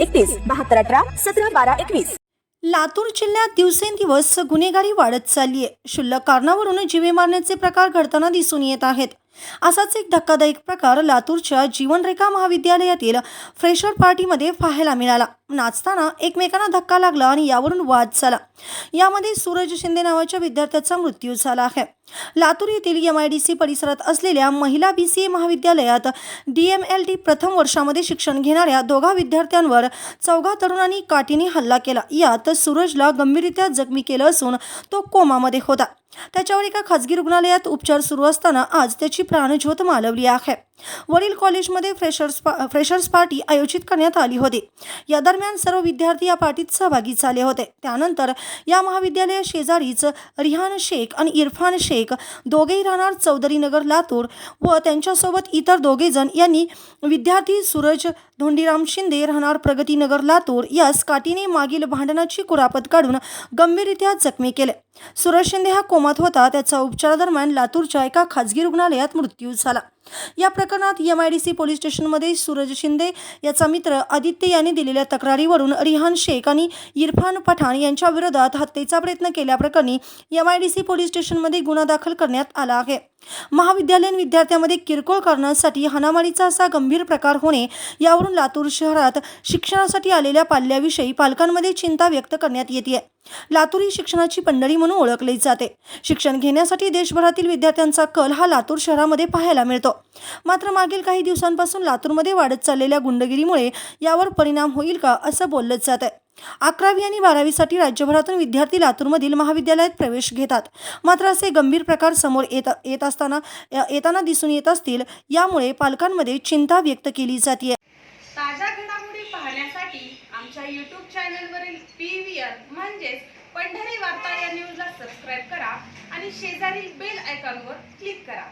एकतीस बहात्तर अठरा सतरा बारा एकवीस. लातूर जिल्ह्यात दिवसेंदिवस गुन्हेगारी वाढत चालली आहे. क्षुल्लक कारणावरून जीवे मारण्याचे प्रकार घडताना दिसून येत आहेत. असाच एक धक्कादायक प्रकार लातूरच्या जीवनरेखा महाविद्यालयातील फ्रेशर पार्टीमध्ये पाहायला मिळाला. नाचताना एकमेकांना धक्का लागला आणि यावरून वाद झाला. यामध्ये सूरज शिंदे नावाच्या विद्यार्थ्याचा मृत्यू झाला आहे. लातूर येथील एम आय डी सी परिसरात असलेल्या महिला बी सी ए महाविद्यालयात डी एम एल टी प्रथम वर्षामध्ये शिक्षण घेणाऱ्या दोघा विद्यार्थ्यांवर चौघा तरुणांनी काठीने हल्ला केला. यात सूरजला गंभीररित्या जखमी केलं असून तो कोमामध्ये होता. त्याच्यावर एका खाजगी रुग्णालयात उपचार सुरू असताना आज त्याची प्राणज्योत मालवली आहे. वरील कॉलेजमध्ये फ्रेशर्स पा फ्रेशर्स पार्टी आयोजित करण्यात आली होती. या दरम्यान सर्व विद्यार्थी या पार्टीत सहभागी झाले होते. त्यानंतर या महाविद्यालया शेजारीच रिहान शेख आणि इरफान शेख दोघेही राहणार चौधरी नगर लातूर व त्यांच्यासोबत इतर दोघेजण यांनी विद्यार्थी सूरज धोंडीराम शिंदे राहणार प्रगतीनगर लातूर यास काठीने मागील भांडणाची कुरापत काढून गंभीररित्या जखमी केले. सूरज शिंदे हा कोमात होता. त्याचा उपचारादरम्यान लातूरच्या एका खाजगी रुग्णालयात मृत्यू झाला. या प्रकरणात M I D C police स्टेशनमध्ये सूरज शिंदे याचा मित्र आदित्य यांनी दिलेल्या तक्रारीवरून रिहान शेख आणि इरफान पठाण यांच्या विरोधात हत्येचा प्रयत्न केल्याप्रकरणी M I D C police स्टेशनमध्ये गुन्हा दाखल करण्यात आला आहे. महाविद्यालयीन विद्यार्थ्यांमध्ये किरकोळ कारणासाठी हाणामारीचा असा गंभीर प्रकार होणे यावरून लातूर शहरात शिक्षणासाठी आलेल्या पाल्याविषयी पालकांमध्ये चिंता व्यक्त करण्यात येते लातूर ही शिक्षणाची पंढरी म्हणून ओळखली जाते. शिक्षण घेण्यासाठी देशभरातील विद्यार्थ्यांचा कल हा लातूर शहरामध्ये पाहायला मिळतो. मात्र मागील काही दिवसांपासून लातूरमध्ये वाढत चाललेल्या गुंडगिरीमुळे यावर परिणाम होईल का असं बोललं जात आहे अकरावी आणि बारावीसाठी राज्यभरातून विद्यार्थी लातूरमधील महाविद्यालयात प्रवेश घेतात. मात्र असे गंभीर प्रकार समोर येत येत असताना येताना दिसून येत असतील यामुळे पालकांमध्ये चिंता व्यक्त केली जाते ताज्या घडामोडी पाहण्यासाठी आमच्या यूट्यूब चॅनलवरील पी व्ही आर म्हणजेच पंढरी वार्ता या न्यूजला सबस्क्राईब करा आणि शेजारील बेल आयकॉनवर क्लिक करा.